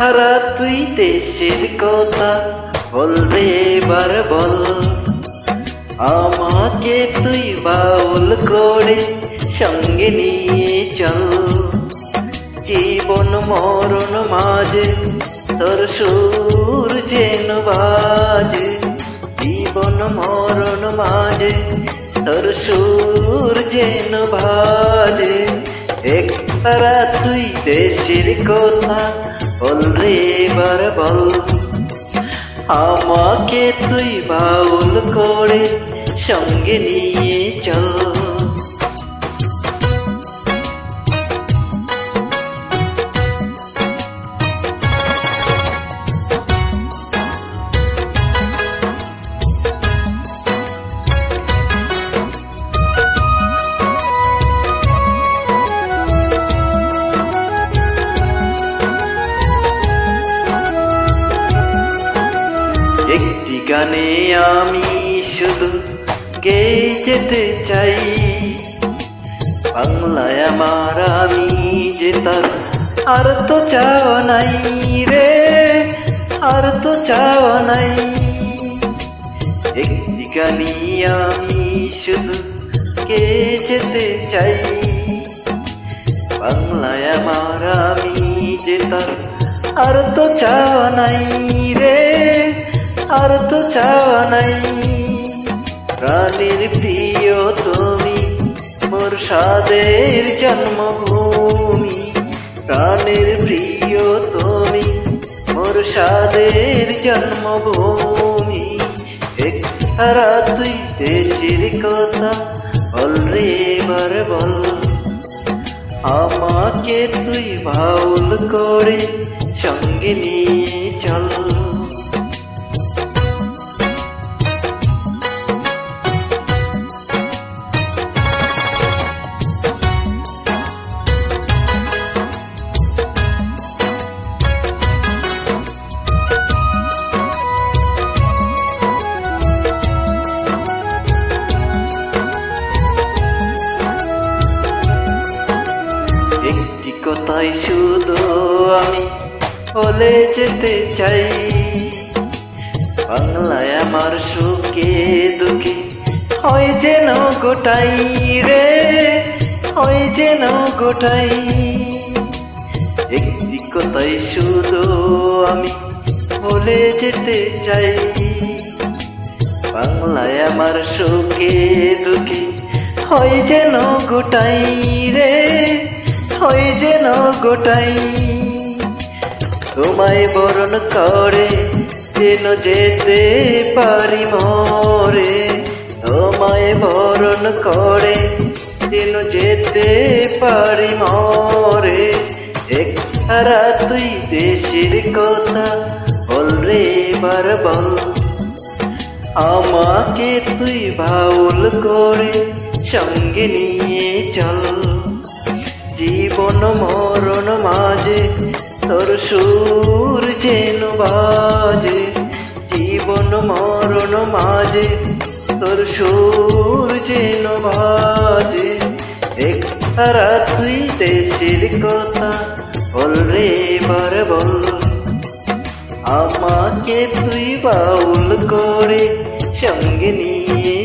হারা তুই দেশের কথা বল রে এবার বল। আমাকে তুই বাউল করে সঙ্গে নিয়ে চল। জীবন মরণ মাঝে তোর সুর যেন বাজে। জীবন মরণ মাঝে তোর সুর যেন বাজে। এক তারা তুই দেশের কথা বল রে এবার বল। আমাকে তুই বাউল করে সঙ্গে নিয়ে চল। একটি আমি শুধু গেয়ে যেতে চাই। বাংলায় আমার আমি যে তার, আর তো চাওয়া নাই রে, আর তো চাওয়া নাই। একটি গানি আমি শুধু গেয়ে যেতে চাই। বাংলায় আমার আমি যে তার, আর তো চাওয়া নাই রে। আর তো চাওয়া নাই। প্রাণীর প্রিয় তুমি, মোর সাদের জন্মভূমি। প্রাণের প্রিয় তুমি, মোর সাদের জন্মভূমি। এক তুই দেশের কথা বল রে এবার বল। আমাকে তুই বাউল করে সঙ্গে নিয়ে চল। কথাই শুধু আমি বলে যেতে চাই। বাংলায় আমার সুখে দুঃখে হয় যেন গোটাই রে, হয় যেন গোটাই। একটি কথাই শুধু আমি বলে যেতে চাই। বাংলায় আমার সুখে দুঃখে হয় যেন গোটাই রে হয় যেন গোটাই। তোমায় বরণ করে যেন যেতে পারি মরে। তোমায় বরণ করে যেন যেতে পারি মরে। এক তারা তুই দেশের কথা বল রে বল। আমাকে তুই বাউল করে সঙ্গে নিয়ে চল। জীবন মরণ মাঝে তোর সুর যেন বাজে। জীবন মরণ মাঝে তোর সুর যেন বাজে। এক তারা তুই দেশের কথা বল রে, এবার বল। আমাকে তুই বাউল করে সঙ্গে নিয়ে